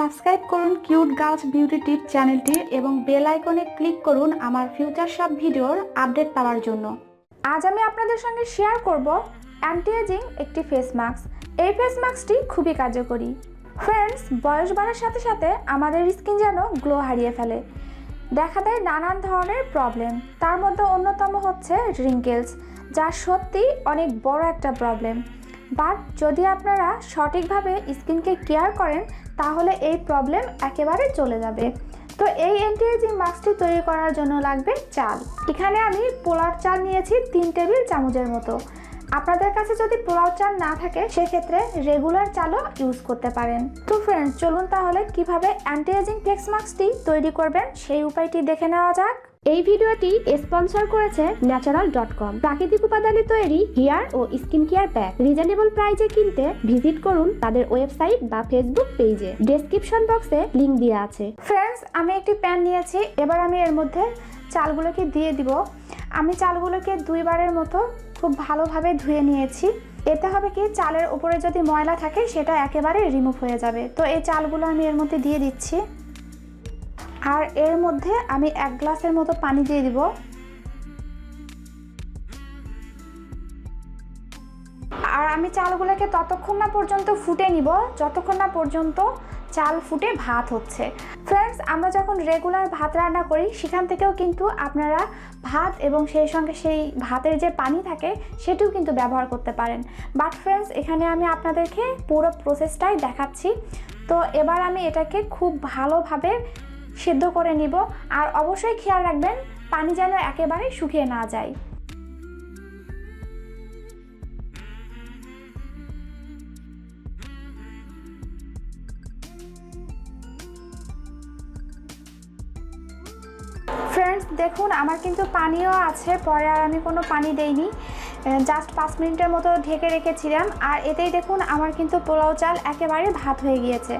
Subscribe করুন cute girls beauty টিপ চ্যানেলটি এবং বেল আইকনে ক্লিক করুন আমার ফিউচার সব ভিডিওর আপডেট পাওয়ার জন্য। আজ আমি আপনাদের সঙ্গে শেয়ার করব অ্যান্টি এজিং একটি ফেস মাস্ক এই ফেস মাস্কটি খুবই কার্যকরী। ফ্রেন্ডস বয়স বাড়ার সাথে সাথে আমাদের স্কিন যেন গ্লো হারিয়ে ফেলে। দেখা দেয় নানান ধরনের প্রবলেম তার মধ্যে অন্যতম হচ্ছে রিঙ্কেলস যা সত্যি অনেক বড় একটা প্রবলেম বাট যদি আপনারা সঠিকভাবে স্কিনকে কেয়ার করেন, তাহলে এই প্রবলেম একেবারে চলে যাবে। তো এই অ্যান্টি এজিং মাস্কটি তৈরি করার জন্য লাগবে চাল। এখানে আমি পোলার চাল নিয়েছি তিন টেবিল চামচের মতো। আপনাদের কাছে যদি পোলাও চাল না থাকে, সেক্ষেত্রে রেগুলার চালও ইউজ করতে পারেন। তো ফ্রেন্ডস চলুন তাহলে কীভাবে অ্যান্টি এজিং ফেস মাস্কটি তৈরি করবেন, সেই উপায়টি দেখে নেওয়া যাক। এই ভিডিওটি স্পন্সর করেছে ন্যাচারাল ডট কম প্রাকৃতিক উপাদানে তৈরি হেয়ার ও স্কিন কেয়ার প্যাক। রিজনেবল প্রাইজে কিনতে ভিজিট করুন তাদের ওয়েবসাইট বা ফেসবুক পেজে। ডেসক্রিপশন বক্সে লিংক দেওয়া আছে। ফ্রেন্ডস আমি একটি প্যান নিয়েছি। এবার আমি এর মধ্যে চালগুলোকে দিয়ে দিব। আমি চালগুলোকে দুইবারের মতো খুব ভালোভাবে ধুয়ে নিয়েছি। এতে হবে কি, চালের উপরে যদি ময়লা থাকে, সেটা একেবারে রিমুভ হয়ে যাবে। তো এই চালগুলো আমি এর মধ্যে দিয়ে দিচ্ছি। আর এর মধ্যে আমি এক গ্লাসের মতো পানি দিয়ে দিব। আর আমি চালগুলোকে ততক্ষণ না পর্যন্ত ফুটে নিব, যতক্ষণ না পর্যন্ত চাল ফুটে ভাত হচ্ছে। ফ্রেন্ডস আমরা যখন রেগুলার ভাত রান্না করি, সেখান থেকেও কিন্তু আপনারা ভাত এবং সেই সঙ্গে সেই ভাতের যে পানি থাকে, সেটিও কিন্তু ব্যবহার করতে পারেন। বাট ফ্রেন্ডস এখানে আমি আপনাদেরকে পুরো প্রসেসটাই দেখাচ্ছি। তো এবার আমি এটাকে খুব ভালোভাবে সেদ্ধ করে নিব আর অবশ্যই খেয়াল রাখবেন পানি যেন একেবারে শুকিয়ে না যায়। দেখুন, আমার কিন্তু পানিও আছে, পরে আর আমি কোনো পানি দেইনি। জাস্ট পাঁচ মিনিটের মতো ঢেকে রেখেছিলাম। আর এতেই দেখুন, আমার কিন্তু পোলাও চাল একেবারে ভাত হয়ে গিয়েছে।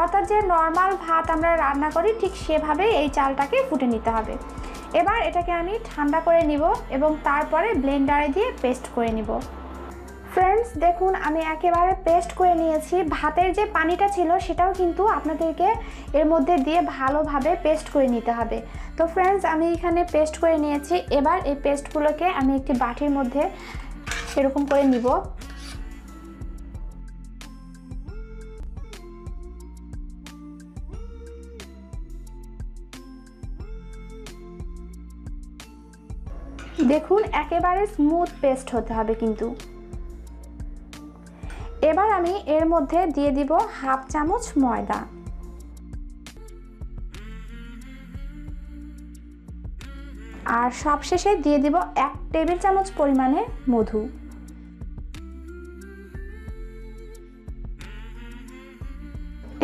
অর্থাৎ যে নর্মাল ভাত আমরা রান্না করি, ঠিক সেভাবে এই চালটাকে ফুটে নিতে হবে। এবার এটাকে আমি ঠান্ডা করে নিব এবং তারপরে ব্লেন্ডারে দিয়ে পেস্ট করে নিব। ফ্রেন্ডস দেখুন, আমি একেবারে পেস্ট করে নিয়েছি। ভাতের যে পানিটা ছিল, সেটাও কিন্তু আপনাদেরকে এর মধ্যে দিয়ে ভালোভাবে পেস্ট করে নিতে হবে। তো ফ্রেন্ডস আমি এখানে পেস্ট করে নিয়েছি। এবার এই পেস্টগুলোকে আমি একটি বাটির মধ্যে এরকম করে নিব। দেখুন, একেবারে স্মুথ পেস্ট হতে হবে কিন্তু। এবার আমি এর মধ্যে দিয়ে দিব হাফ চামচ ময়দা। আর সবশেষে দিয়ে দিব এক টেবিল চামচ পরিমাণে মধু।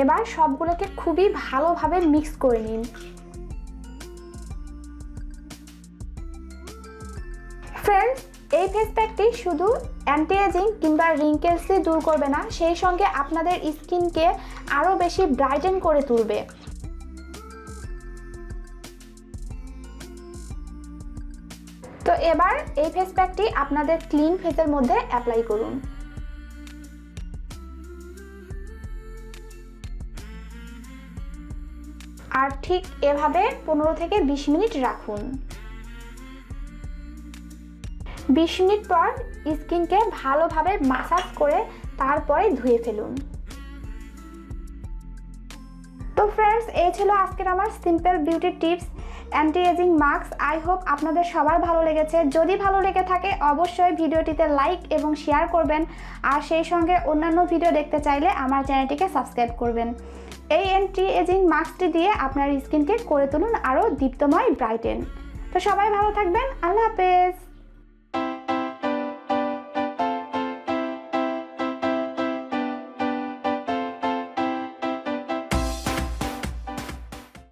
এবার সবগুলোকে খুবই ভালোভাবে মিক্স করে নিন। ফ্রেন্ডস এই ফেস প্যাকটি শুধু অ্যান্টি এজিং কিংবা রিঙ্কেলসই দূর করবে না, সেই সঙ্গে আপনাদের স্কিনকে আরও বেশি ব্রাইটেন করে তুলবে। তো এবার এই ফেস প্যাকটি আপনাদের ক্লিন ফেসের মধ্যে অ্যাপ্লাই করুন। আর ঠিক এভাবে পনেরো থেকে বিশ মিনিট রাখুন। বিশ মিনিট পর স্কিনকে ভালোভাবে মাসাজ করে তারপরে ধুয়ে ফেলুন। তো ফ্রেন্ডস এই ছিল আজকের আমার simple beauty tips anti ageing mask I hope আপনাদের সবার ভালো লেগেছে। যদি ভালো লেগে থাকে, অবশ্যই ভিডিওটিতে লাইক এবং শেয়ার করবেন। আর সেই সঙ্গে অন্যান্য ভিডিও দেখতে চাইলে আমার চ্যানেলটিকে সাবস্ক্রাইব করবেন। এই অ্যান্টি এজিং মাস্কটি দিয়ে আপনার স্কিনকে করে তুলুন আরও দীপ্তময় ব্রাইটেন তো সবাই ভালো থাকবেন। আল্লাহ হাফেজ।